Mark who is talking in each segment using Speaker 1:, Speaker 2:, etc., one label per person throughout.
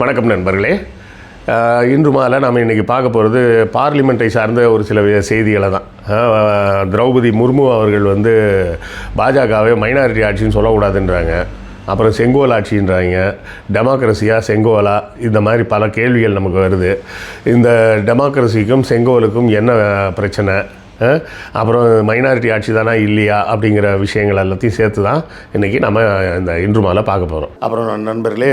Speaker 1: வணக்கம் நண்பர்களே. இன்று மாலை நாம் இன்றைக்கி பார்க்க போகிறது பார்லிமெண்ட்டை சார்ந்த ஒரு சில செய்திகளை தான். திரௌபதி முர்மு அவர்கள் வந்து பாஜகவை மைனாரிட்டி ஆட்சின்னு சொல்லக்கூடாதுன்றாங்க. அப்புறம் செங்கோல் ஆட்சின்றாங்க. டெமோக்ரஸியா செங்கோலா இந்த மாதிரி பல கேள்விகள் நமக்கு வருது. இந்த டெமோக்ரஸிக்கும் செங்கோலுக்கும் என்ன பிரச்சனை? அப்புறம் மைனாரிட்டி ஆட்சி தானா இல்லையா அப்படிங்கிற விஷயங்கள் எல்லாத்தையும் சேர்த்து தான் இன்றைக்கி நம்ம இந்த இன்று மாலை பார்க்க போகிறோம் அப்புறம் நண்பர்களே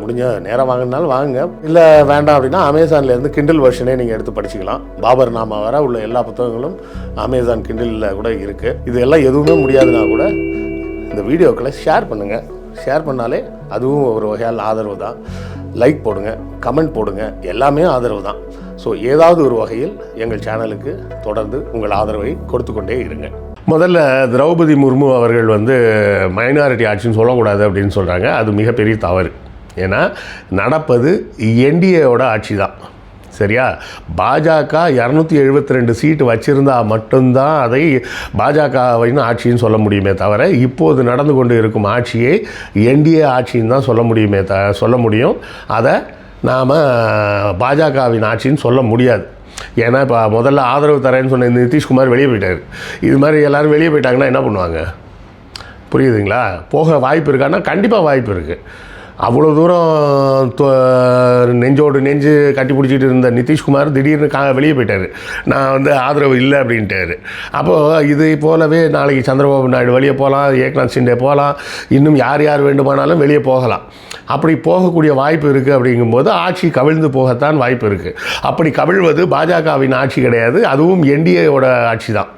Speaker 1: முடிஞ்ச நேரம் வாங்கினாலும் வாங்குங்க. இல்லை வேண்டாம் அப்படின்னா அமேசான்லேருந்து கிண்டில் வெர்ஷனே நீங்கள் எடுத்து படிச்சுக்கலாம். பாபர் நாமா வர உள்ள எல்லா புத்தகங்களும் அமேசான் கிண்டிலில் கூட இருக்குது இது எல்லாம் எதுவுமே முடியாதுன்னா கூட இந்த வீடியோக்களை ஷேர் பண்ணுங்கள் ஷேர் பண்ணாலே அதுவும் ஒரு வகையால் ஆதரவு தான். லைக் போடுங்க கமெண்ட் போடுங்க எல்லாமே ஆதரவு தான். ஸோ ஏதாவது ஒரு வகையில் எங்கள் சேனலுக்கு தொடர்ந்து உங்கள் ஆதரவை கொடுத்து கொண்டே இருங்க. முதல்ல திரௌபதி முர்மு அவர்கள் வந்து மைனாரிட்டி ஆட்சின்னு சொல்லக்கூடாது அப்படின்னு சொல்கிறாங்க அது மிகப்பெரிய தவறு. ஏன்னா நடப்பது என்டிஏவோட ஆட்சி தான் சரியா? பாஜக இரநூத்தி எழுபத்தி ரெண்டு சீட்டு வச்சுருந்தா மட்டும்தான் அதை பாஜகவின் ஆட்சின்னு சொல்ல முடியுமே தவிர இப்போது நடந்து கொண்டு இருக்கும் ஆட்சியை என்டிஏ ஆட்சின்னு தான் சொல்ல முடியுமே த சொல்ல முடியும். அதை நாம் பாஜகவின் ஆட்சின்னு சொல்ல முடியாது. ஏன்னா இப்போ முதல்ல ஆதரவு தரேன்னு சொன்ன நிதிஷ்குமார் வெளியே போயிட்டார். இது மாதிரி எல்லோரும் வெளியே போயிட்டாங்கன்னா என்ன பண்ணுவாங்க? புரியுதுங்களா? போக வாய்ப்பு இருக்கான்னா கண்டிப்பாக வாய்ப்பு இருக்குது அவ்வளோ தூரம் தொ- நெஞ்சோடு நெஞ்சு கட்டி பிடிச்சிட்டு இருந்த நிதிஷ்குமார் திடீர்னு கா வெளியே போயிட்டார். நான் வந்து ஆதரவு இல்லை அப்படின்ட்டாரு. அப்போது இது போலவே நாளைக்கு சந்திரபாபு நாயுடு வெளியே போகலாம் ஏக்நாத் சிண்டே போகலாம் இன்னும் யார் யார் வேண்டுமானாலும் வெளியே போகலாம். அப்படி போகக்கூடிய வாய்ப்பு இருக்குது அப்படிங்கும்போது ஆட்சி கவிழ்ந்து போகத்தான் வாய்ப்பு இருக்குது அப்படி கவிழ்வது பாஜகவின் ஆட்சி கிடையாது அதுவும் என்டிஏவோட ஆட்சி தான்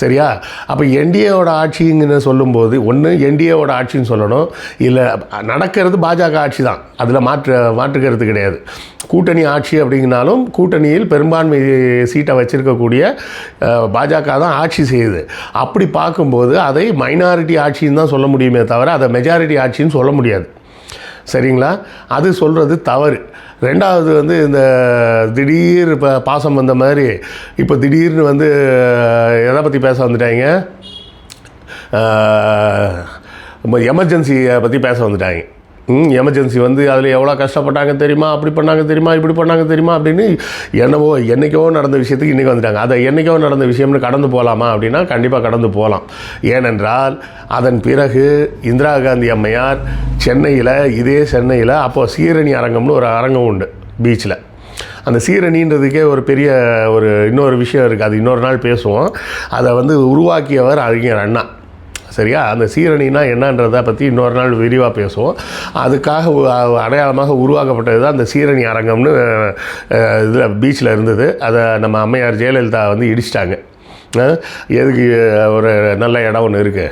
Speaker 1: சரியா? அப்போ என்டிஏவோட ஆட்சிங்கன்னு சொல்லும்போது ஒன்று என்டிஏவோட ஆட்சின்னு சொல்லணும். இல்லை நடக்கிறது பாஜக ஆட்சி தான் அதில் மாற்று மாற்றுக்கிறது கிடையாது. கூட்டணி ஆட்சி அப்படிங்கனாலும் கூட்டணியில் பெரும்பான்மை சீட்டை வச்சுருக்கக்கூடிய பாஜக தான் ஆட்சி செய்யுது. அப்படி பார்க்கும்போது அதை மைனாரிட்டி ஆட்சின்னு தான் சொல்ல முடியுமே தவிர அதை மெஜாரிட்டி ஆட்சின்னு சொல்ல முடியாது. சரிங்களா? அது சொல்கிறது தவறு. ரெண்டாவது வந்து இந்த திடீர் இப்போ பாசம் வந்த மாதிரி இப்போ திடீர்னு வந்து எதை பற்றி பேச வந்துட்டாங்க எமர்ஜென்சியை பற்றி பேச வந்துட்டாங்க எமர்ஜென்சி வந்து அதில் எவ்வளோ கஷ்டப்பட்டாங்க தெரியுமா? அப்படி பண்ணாங்க தெரியுமா? இப்படி பண்ணாங்க தெரியுமா? அப்படின்னு என்னவோ என்றைக்கோ நடந்த விஷயத்துக்கு இன்றைக்கி வந்துட்டாங்க. அதை என்றைக்கோ நடந்த விஷயம்னு கடந்து போகலாமா அப்படின்னா கண்டிப்பாக கடந்து போகலாம் ஏனென்றால் அதன் பிறகு இந்திரா காந்தி அம்மையார் சென்னையில் இதே சென்னையில் அப்போது சீரணி அரங்கம்னு ஒரு அரங்கம் உண்டு பீச்சில் அந்த சீரணின்றதுக்கே ஒரு பெரிய ஒரு இன்னொரு விஷயம் இருக்குது அது இன்னொரு நாள் பேசுவோம். அதை வந்து உருவாக்கியவர் அறிஞர் அண்ணா. சரியா? அந்த சீரணினா என்னன்றதை பற்றி இன்னொரு நாள் விரிவாக பேசுவோம். அதுக்காக அடையாளமாக உருவாக்கப்பட்டது தான் அந்த சீரணி அரங்கம்னு இதில் பீச்சில் இருந்தது. அதை நம்ம அம்மையார் ஜெயலலிதா வந்து இடிச்சிட்டாங்க. எதுக்கு ஒரு நல்ல இடம் ஒன்று இருக்குது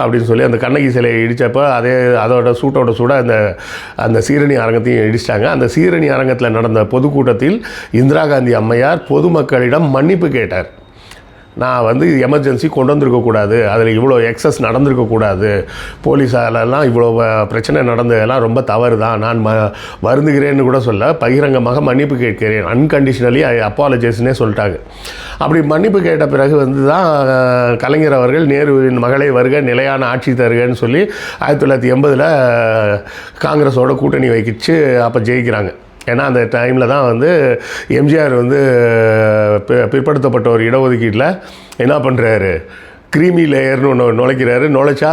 Speaker 1: அப்படின்னு சொல்லி அந்த கண்ணகி சிலையை இடித்தப்போ அதே அதோட சூட்டோட சூட அந்த அந்த சீரணி அரங்கத்தையும் இடிச்சிட்டாங்க. அந்த சீரணி அரங்கத்தில் நடந்த பொதுக்கூட்டத்தில் இந்திரா காந்தி அம்மையார் பொதுமக்களிடம் மன்னிப்பு கேட்டார். நான் வந்து எமர்ஜென்சி கொண்டு வந்திருக்கக்கூடாது அதில் இவ்வளோ எக்ஸஸ் நடந்திருக்கக்கூடாது போலீஸாலெல்லாம் இவ்வளோ பிரச்சனை நடந்ததெல்லாம் ரொம்ப தவறு தான் நான் ம வருந்துகிறேன்னு கூட சொல்ல பகிரங்கமாக மன்னிப்பு கேட்கிறேன். அன்கண்டிஷனலி ஐ அப்பாலஜைஸ்னே சொல்லிட்டாங்க. அப்படி மன்னிப்பு கேட்ட பிறகு வந்து தான் கலைஞர் அவர்கள் நேருவின் மகளை வருக நிலையான ஆட்சி தருகன்னு சொல்லி ஆயிரத்தி தொள்ளாயிரத்தி எண்பதில் காங்கிரஸோட கூட்டணி வைக்கிச்சு அப்போ ஜெயிக்கிறாங்க. ஏன்னா அந்த டைமில் தான் வந்து எம்ஜிஆர் வந்து பிற்படுத்தப்பட்ட ஒரு இடஒதுக்கீட்டில் என்ன பண்ணுறாரு க்ரீமி லேயர்னு ஒன்று நுழைக்கிறாரு. நுழைச்சா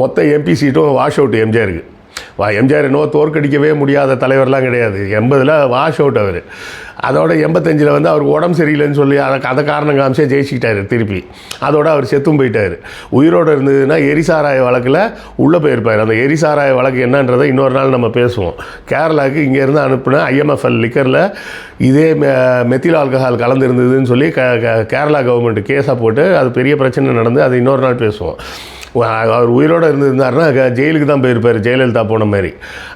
Speaker 1: மொத்த எம்பி சீட்டும் வாஷ் அவுட் எம்ஜிஆருக்கு வா எம்ஜிஆர் என்னவோ தோற்கடிக்கவே முடியாத தலைவர்லாம் கிடையாது. எண்பதில் வாஷ் அவுட் அவர். அதோட எண்பத்தஞ்சில் வந்து அவர் உடம்பு சரியில்லைன்னு சொல்லி அதை அதை காரணம் காமிச்சே ஜெயிச்சிக்கிட்டாரு திருப்பி. அதோட அவர் செத்தும் போயிட்டார். உயிரோடு இருந்ததுன்னா எரிசாராய வழக்கில் உள்ளே போயிருப்பார். அந்த எரிசாராய வழக்கு என்னன்றதை இன்னொரு நாள் நம்ம பேசுவோம். கேரளாவுக்கு இங்கேருந்து அனுப்பின ஐஎம்எஃப்எல் லிக்கரில் இதே மெ மெத்தில் ஆல்கஹால் கலந்துருந்ததுன்னு சொல்லி க- கேரளா கவர்மெண்ட் கேஸாக போட்டு அது பெரிய பிரச்சனை நடந்து அது இன்னொரு நாள் பேசுவோம். அவர் உயிரோடு இருந்திருந்தாருன்னா ஜெயிலுக்கு தான் போயிருப்பார் ஜெயலலிதா போன மாதிரி.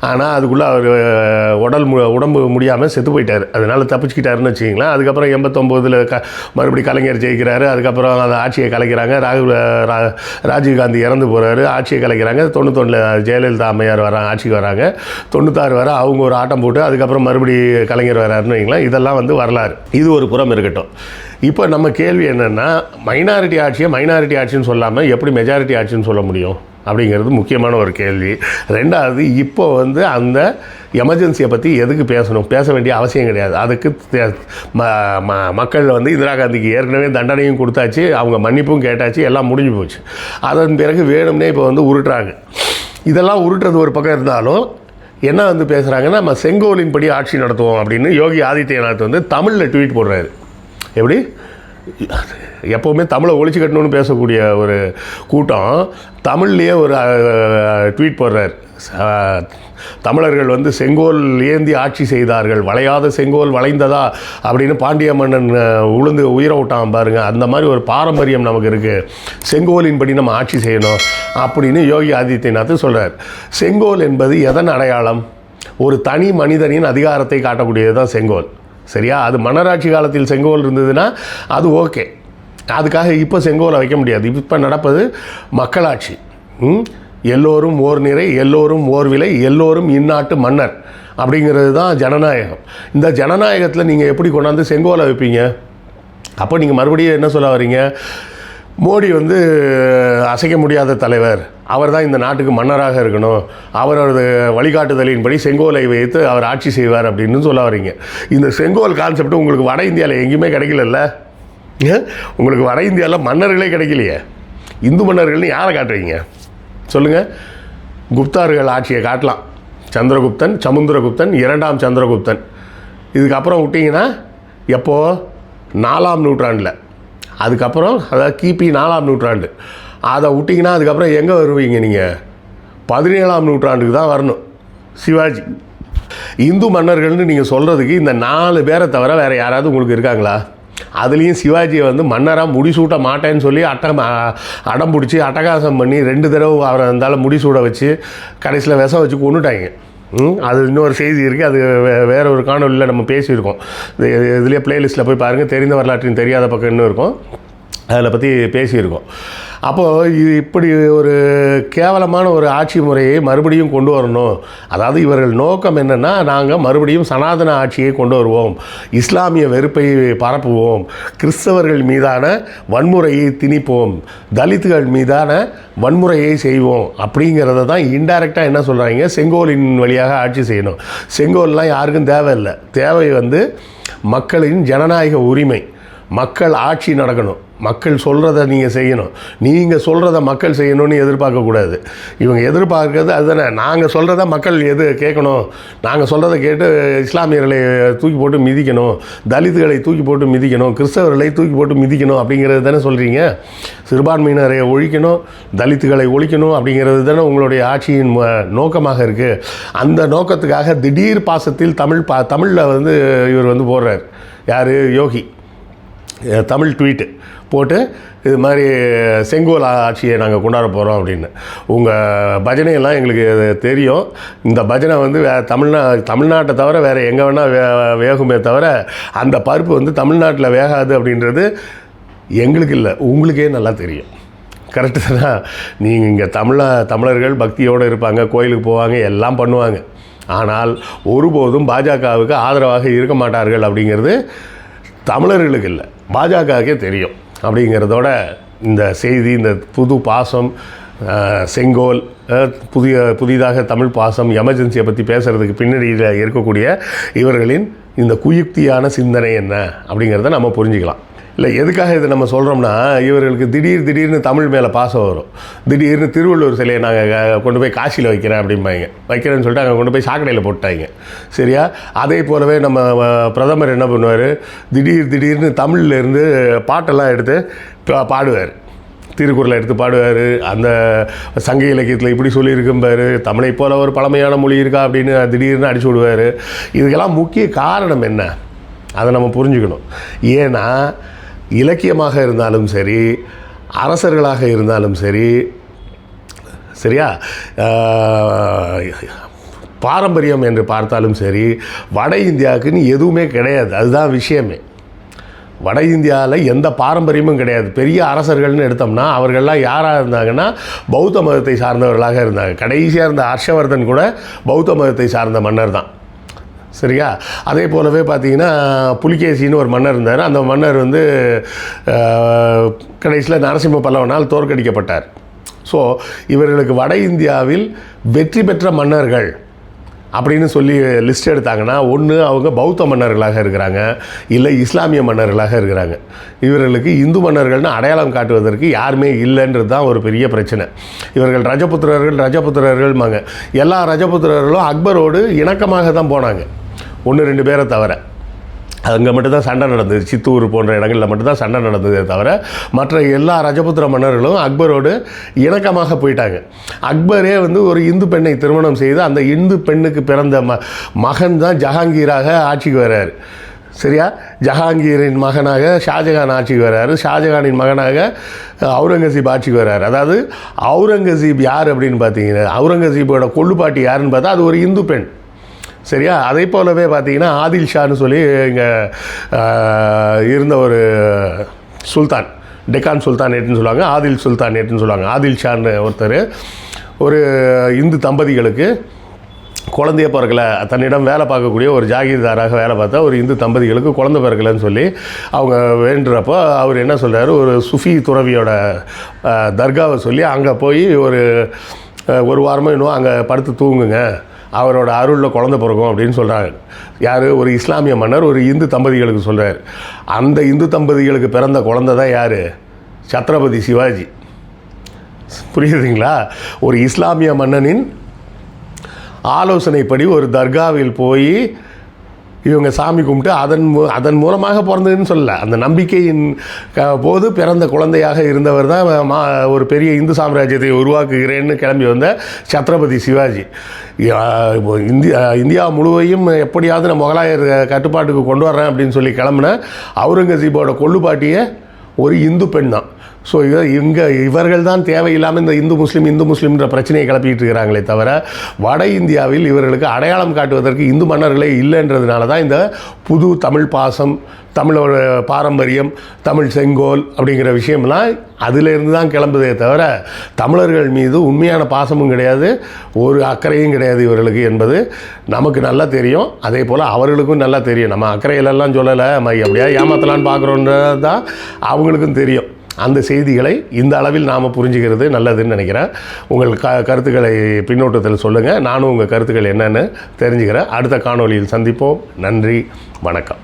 Speaker 1: ஆனால் அதுக்குள்ளே அவர் உடல் மு உடம்பு முடியாமல் செத்து போயிட்டார். அதனால் தப்பிச்சுக்கிட்டாருன்னு வச்சிங்களேன் அதுக்கப்புறம் எண்பத்தொம்போதில் க மறுபடி கலைஞர் ஜெயிக்கிறாரு. அதுக்கப்புறம் அந்த ஆட்சியை கலைக்கிறாங்க. ராகுல் ரா ராஜீவ்காந்தி இறந்து போகிறாரு ஆட்சியை கலைக்கிறாங்க. தொண்ணூத்தொன்னில் ஜெயலலிதா அம்மையார் வராங்க ஆட்சிக்கு வராங்க. தொண்ணூத்தாறு வர அவங்க ஒரு ஆட்டம் போட்டு அதுக்கப்புறம் மறுபடி கலைஞர் வராருன்னு வைங்களேன். இதெல்லாம் வந்து வரலாறு. இது ஒரு புறம் இருக்கட்டும். இப்போ நம்ம கேள்வி என்னென்னா மைனாரிட்டி ஆட்சியை மைனாரிட்டி ஆட்சின்னு சொல்லாமல் எப்படி மெஜாரிட்டி ஆட்சின்னு சொல்ல முடியும்? அப்படிங்கிறது முக்கியமான ஒரு கேள்வி. ரெண்டாவது இப்போ வந்து அந்த எமர்ஜென்சியை பற்றி எதுக்கு பேசணும்? பேச வேண்டிய அவசியம் கிடையாது. அதுக்கு தே- ம- ம- மக்கள் வந்து இந்திரா காந்திக்கு ஏற்கனவே தண்டனையும் கொடுத்தாச்சு அவங்க மன்னிப்பும் கேட்டாச்சு எல்லாம் முடிஞ்சு போச்சு. அதன் பிறகு வேணும்னே இப்போ வந்து உருட்டுறாங்க. இதெல்லாம் உருட்டுறது ஒரு பக்கம் இருந்தாலும் என்ன வந்து பேசுகிறாங்கன்னா நம்ம செங்கோலின்படி ஆட்சி நடத்துவோம் அப்படின்னு யோகி ஆதித்யநாத் வந்து தமிழில் ட்வீட் போடுறாரு. எப்படி? எப்போவுமே தமிழை ஒழிச்சு கட்டணும்னு பேசக்கூடிய ஒரு கூட்டம். தமிழ்லேயே ஒரு ட்வீட் போடுறார். தமிழர்கள் வந்து செங்கோல் ஏந்தி ஆட்சி செய்தார்கள். வளையாத செங்கோல் வளைந்ததா? அப்படின்னு பாண்டிய மன்னன் உளுந்து உயிரை விட்டான் பாருங்க. அந்த மாதிரி ஒரு பாரம்பரியம் நமக்கு இருக்குது செங்கோலின்படி நம்ம ஆட்சி செய்யணும் அப்படின்னு யோகி ஆதித்யநாத் சொல்கிறார் செங்கோல் என்பது எதன் அடையாளம்? ஒரு தனி மனிதனின் அதிகாரத்தை காட்டக்கூடியது தான் செங்கோல். சரியா? அது மன்னராட்சி காலத்தில் செங்கோல் இருந்ததுன்னா அது ஓகே. அதுக்காக இப்போ செங்கோலை வைக்க முடியாது. இப்போ நடப்பது மக்களாட்சி. எல்லோரும் ஓர் நிறை எல்லோரும் ஓர் விலை எல்லோரும் இந்நாட்டு மன்னர் அப்படிங்கிறது தான் ஜனநாயகம். இந்த ஜனநாயகத்தில் நீங்கள் எப்படி கொண்டாந்து செங்கோலை வைப்பீங்க? அப்போ நீங்கள் மறுபடியும் என்ன சொல்ல வரீங்க மோடி வந்து அசைக்க முடியாத தலைவர். அவர் தான் இந்த நாட்டுக்கு மன்னராக இருக்கணும். அவரது வழிகாட்டுதலின்படி செங்கோலை வைத்து அவர் ஆட்சி செய்வார் அப்படின்னு சொல்ல வரீங்க. இந்த செங்கோல் கான்செப்ட் உங்களுக்கு வட இந்தியாவில் எங்கேயுமே கிடைக்கலல்ல? உங்களுக்கு வட இந்தியாவில் மன்னர்களே கிடைக்கலையே. இந்து மன்னர்கள்னு யாரை காட்டுறீங்க? சொல்லுங்கள் குப்தார்கள் ஆட்சியை காட்டலாம். சந்திரகுப்தன் சமுந்திரகுப்தன் இரண்டாம் சந்திரகுப்தன். இதுக்கப்புறம் விட்டிங்கன்னா எப்போது நாலாம் நூற்றாண்டில். அதுக்கப்புறம் அதாவது கிபி நாலாம் நூற்றாண்டு. அதை விட்டிங்கன்னா அதுக்கப்புறம் எங்கே வருவீங்க நீங்கள் பதினேழாம் நூற்றாண்டுக்கு தான் வரணும். சிவாஜி. இந்து மன்னர்கள்னு நீங்கள் சொல்கிறதுக்கு இந்த நாலு பேரை தவிர வேறு யாராவது உங்களுக்கு இருக்காங்களா? அதுலேயும் சிவாஜியை வந்து மன்னராக முடிசூட்ட மாட்டேன்னு சொல்லி அட்டம் அடம் பிடிச்சி அட்டகாசம் பண்ணி ரெண்டு தடவை அவரை இருந்தாலும் முடிசூட வச்சு கடைசியில் விஷம் வச்சு கொண்டுட்டாங்க அது இன்னொரு செய்தி இருக்குது அது வே- வேற ஒரு காணொலியில் நம்ம பேசியிருக்கோம். இது- இதுலேயே பிளேலிஸ்ட்டில் போய் பாருங்கள் தெரிந்த வரலாற்றின் தெரியாத பக்கம் இன்னும் இருக்கும். அதில் பற்றி பேசியிருக்கோம். அப்போது இது இப்படி ஒரு கேவலமான ஒரு ஆட்சி முறையை மறுபடியும் கொண்டு வரணும். அதாவது இவர்கள் நோக்கம் என்னென்னா நாங்கள் மறுபடியும் சனாதன ஆட்சியை கொண்டு வருவோம். இஸ்லாமிய வெறுப்பை பரப்புவோம். கிறிஸ்தவர்கள் மீதான வன்முறையை திணிப்போம். தலித்துகள் மீதான வன்முறையை செய்வோம். அப்படிங்கிறத தான் இன்டைரக்டாக என்ன சொல்கிறாங்க செங்கோலின் வழியாக ஆட்சி செய்யணும். செங்கோல்லாம் யாருக்கும் தேவையில்லை. தேவை வந்து மக்களின் ஜனநாயக உரிமை. மக்கள் ஆட்சி நடக்கணும். மக்கள் சொல்கிறத நீங்கள் செய்யணும். நீங்கள் சொல்கிறத மக்கள் செய்யணும்னு எதிர்பார்க்கக்கூடாது இவங்க எதிர்பார்க்கறது அதுதானே. நாங்கள் சொல்கிறத மக்கள் எது கேட்கணும்? நாங்கள் சொல்கிறத கேட்டு இஸ்லாமியர்களை தூக்கி போட்டு மிதிக்கணும். தலித்துகளை தூக்கி போட்டு மிதிக்கணும். கிறிஸ்தவர்களை தூக்கி போட்டு மிதிக்கணும் அப்படிங்கிறது தானே சொல்கிறீங்க சிறுபான்மையினரை ஒழிக்கணும் தலித்துகளை ஒழிக்கணும் அப்படிங்கிறது தானே உங்களுடைய ஆட்சியின் நோக்கமாக இருக்குது அந்த நோக்கத்துக்காக திடீர் பாசத்தில் தமிழ் பா தமிழில் வந்து இவர் வந்து போடுறார். யார்? யோகி. தமிழ் ட்வீட்டு போட்டு இது மாதிரி செங்கோல் ஆட்சியை நாங்கள் கொண்டாட போகிறோம் அப்படின்னு. உங்கள் பஜனையெல்லாம் எங்களுக்கு தெரியும். இந்த பஜனை வந்து வே தமிழ்நா தமிழ்நாட்டை தவிர வேறு எங்கே வேணால் வே வேகுமே தவிர அந்த பருப்பு வந்து தமிழ்நாட்டில் வேகாது அப்படின்றது எங்களுக்கு இல்லை உங்களுக்கே நல்லா தெரியும். கரெக்டு தானே? நீங்கள் இங்கே தமிழ தமிழர்கள் பக்தியோடு இருப்பாங்க கோயிலுக்கு போவாங்க எல்லாம் பண்ணுவாங்க. ஆனால் ஒருபோதும் பாஜகவுக்கு ஆதரவாக இருக்க மாட்டார்கள் அப்படிங்கிறது தமிழர்களுக்கு இல்லை. பாஜகவுக்கே தெரியும். அப்படிங்கிறதோட இந்த செய்தி இந்த புது பாசம் செங்கோல் புதிய புதிதாக தமிழ் பாசம் எமர்ஜென்சியை பற்றி பேசுகிறதுக்கு பின்னணியில் இருக்கக்கூடிய இவர்களின் இந்த குயுக்தியான சிந்தனை என்ன அப்படிங்கிறத நம்ம புரிஞ்சுக்கலாம். இல்லை எதுக்காக இதை நம்ம சொல்கிறோம்னா இவர்களுக்கு திடீர் திடீர்னு தமிழ் மேலே பாசம் வரும். திடீர்னு திருவள்ளுவர் சிலையை நாங்கள் கொண்டு போய் காசியில் வைக்கிறேன் அப்படிம்பாங்க. வைக்கிறேன்னு சொல்லிட்டு அங்கே கொண்டு போய் சாக்கடையில் போட்டாங்க. சரியா? அதே போலவே நம்ம பிரதமர் என்ன பண்ணுவார்? திடீர் திடீர்னு தமிழ்லேருந்து பாட்டெல்லாம் எடுத்து பா- பாடுவார். திருக்குறளை எடுத்து பாடுவார். அந்த சங்க இலக்கியத்தில் இப்படி சொல்லியிருக்கும்பாரு தமிழை போல ஒரு பழமையான மொழி இருக்கா அப்படின்னு திடீர்னு அடிச்சு விடுவார். இதுக்கெல்லாம் முக்கிய காரணம் என்ன? அதை நம்ம புரிஞ்சுக்கணும். ஏன்னா இலக்கியமாக இருந்தாலும் சரி அரசர்களாக இருந்தாலும் சரி சரியா? பாரம்பரியம் என்று பார்த்தாலும் சரி வட இந்தியாவுக்குன்னு எதுவுமே கிடையாது. அதுதான் விஷயமே. வட இந்தியாவில் எந்த பாரம்பரியமும் கிடையாது. பெரிய அரசர்கள்னு எடுத்தோம்னா அவர்கள்லாம் யாராக இருந்தாங்கன்னா பௌத்த மதத்தை சார்ந்தவர்களாக இருந்தாங்க. கடைசியாக இருந்த ஹர்ஷவர்தன் கூட பௌத்த மதத்தை சார்ந்த மன்னர் தான் சரியா? அதே போலவே பார்த்தீங்கன்னா புலிகேசின்னு ஒரு மன்னர் இருந்தார். அந்த மன்னர் வந்து கடைசியில் நரசிம்ம பல்லவனால் தோற்கடிக்கப்பட்டார். ஸோ இவர்களுக்கு வட இந்தியாவில் வெற்றி பெற்ற மன்னர்கள் அப்படின்னு சொல்லி லிஸ்ட் எடுத்தாங்கன்னா ஒன்று அவங்க பௌத்த மன்னர்களாக இருக்கிறாங்க இல்லை இஸ்லாமிய மன்னர்களாக இருக்கிறாங்க. இவர்களுக்கு இந்து மன்னர்கள்னு அடையாளம் காட்டுவதற்கு யாருமே இல்லைன்றது தான் ஒரு பெரிய பிரச்சனை. இவர்கள் ரஜபுத்திரர்கள் ரஜபுத்திரர்கள்மாங்க எல்லா ரஜபுத்திரர்களும் அக்பரோடு இணக்கமாக தான் போனாங்க. ஒன்று ரெண்டு பேரை தவிர. அங்கே மட்டும்தான் சண்டை நடந்தது. சித்தூர் போன்ற இடங்களில் மட்டும்தான் சண்டை நடந்ததே தவிர மற்ற எல்லா ரஜபுத்திர மன்னர்களும் அக்பரோடு இணக்கமாக போயிட்டாங்க. அக்பரே வந்து ஒரு இந்து பெண்ணை திருமணம் செய்து அந்த இந்து பெண்ணுக்கு பிறந்த ம மகன் தான் ஜஹாங்கீராக ஆட்சிக்கு வர்றார். சரியா? ஜஹாங்கீரின் மகனாக ஷாஜகான் ஆட்சிக்கு வர்றாரு. ஷாஜகானின் மகனாக அவுரங்கசீப் ஆட்சிக்கு வர்றாரு. அதாவது அவுரங்கசீப் யார் அப்படின்னு பார்த்தீங்கன்னா அவுரங்கசீப்போட கொள்ளுப்பாட்டி யாருன்னு பார்த்தா அது ஒரு இந்து பெண். சரியா? அதே போலவே பார்த்தீங்கன்னா ஆதில் ஷான்னு சொல்லி இங்கே இருந்த ஒரு சுல்தான் டெக்கான் சுல்தானேட்னு சொல்லுவாங்க. ஆதில் சுல்தானேட்னு சொல்லுவாங்க. ஆதில் ஷான்னு ஒருத்தர் ஒரு இந்து தம்பதிகளுக்கு குழந்தைய பிறக்கல. தன்னிடம் வேலை பார்க்கக்கூடிய ஒரு ஜாகீர்தாராக வேலை பார்த்தா ஒரு இந்து தம்பதிகளுக்கு குழந்தை பிறக்கலன்னு சொல்லி அவங்க வேண்டுறப்போ அவர் என்ன சொல்கிறார் ஒரு சுஃபி துறவியோட தர்காவை சொல்லி அங்கே போய் ஒரு ஒரு வாரமாக இன்னும் அங்கே படுத்து தூங்குங்க. அவரோட அருளில் குழந்த பிறக்கும் அப்படின்னு சொல்கிறாங்க யார்? ஒரு இஸ்லாமிய மன்னர் ஒரு இந்து தம்பதிகளுக்கு சொல்கிறார் அந்த இந்து தம்பதிகளுக்கு பிறந்த குழந்த தான் யார்? சத்ரபதி சிவாஜி. புரியுதுங்களா? ஒரு இஸ்லாமிய மன்னனின் ஆலோசனைப்படி ஒரு தர்காவில் போய் இவங்க சாமி கும்பிட்டு அதன் மூ அதன் மூலமாக பிறந்ததுன்னு சொல்லல. அந்த நம்பிக்கையின் க போது பிறந்த குழந்தையாக இருந்தவர் தான் மா ஒரு பெரிய இந்து சாம்ராஜ்யத்தை உருவாக்குகிறேன்னு கிளம்பி வந்த சத்ரபதி சிவாஜி. இப்போ இந்தியா இந்தியா முழுவையும் எப்படியாவது நான் முகலாயர் கட்டுப்பாட்டுக்கு கொண்டு வரேன் அப்படின்னு சொல்லி கிளம்புன அவுரங்கசீப்போட கொள்ளுப்பாட்டிய ஒரு இந்து பெண் தான். ஸோ இங்கே இவர்கள் தான் தேவையில்லாமல் இந்த இந்து முஸ்லீம் இந்து முஸ்லீம்ன்ற பிரச்சனையை கிளப்பிட்டு இருக்கிறாங்களே தவிர வட இந்தியாவில் இவர்களுக்கு அடையாளம் காட்டுவதற்கு இந்து மன்னர்களே இல்லைன்றதுனால தான் இந்த புது தமிழ் பாசம் தமிழோட பாரம்பரியம் தமிழ் செங்கோல் அப்படிங்கிற விஷயம்லாம் அதிலிருந்து தான் கிளம்புதே தவிர தமிழர்கள் மீது உண்மையான பாசமும் கிடையாது ஒரு அக்கறையும் கிடையாது இவர்களுக்கு என்பது நமக்கு நல்லா தெரியும். அதே போல் அவர்களுக்கும் நல்லா தெரியும். நம்ம அக்கறையிலெல்லாம் சொல்லலை நம்ம எப்படியா ஏமாத்தலான்னு பார்க்குறோன்றது தான் அவங்களுக்கும் தெரியும். அந்த செய்திகளை இந்த அளவில் நாம் புரிஞ்சுக்கிறது நல்லதுன்னு நினைக்கிறேன். உங்கள் க கருத்துக்களை பின்னோட்டத்தில் சொல்லுங்கள் நானும் உங்கள் கருத்துக்கள் என்னென்னு தெரிஞ்சுக்கிறேன். அடுத்த காணொளியில் சந்திப்போம். நன்றி. வணக்கம்.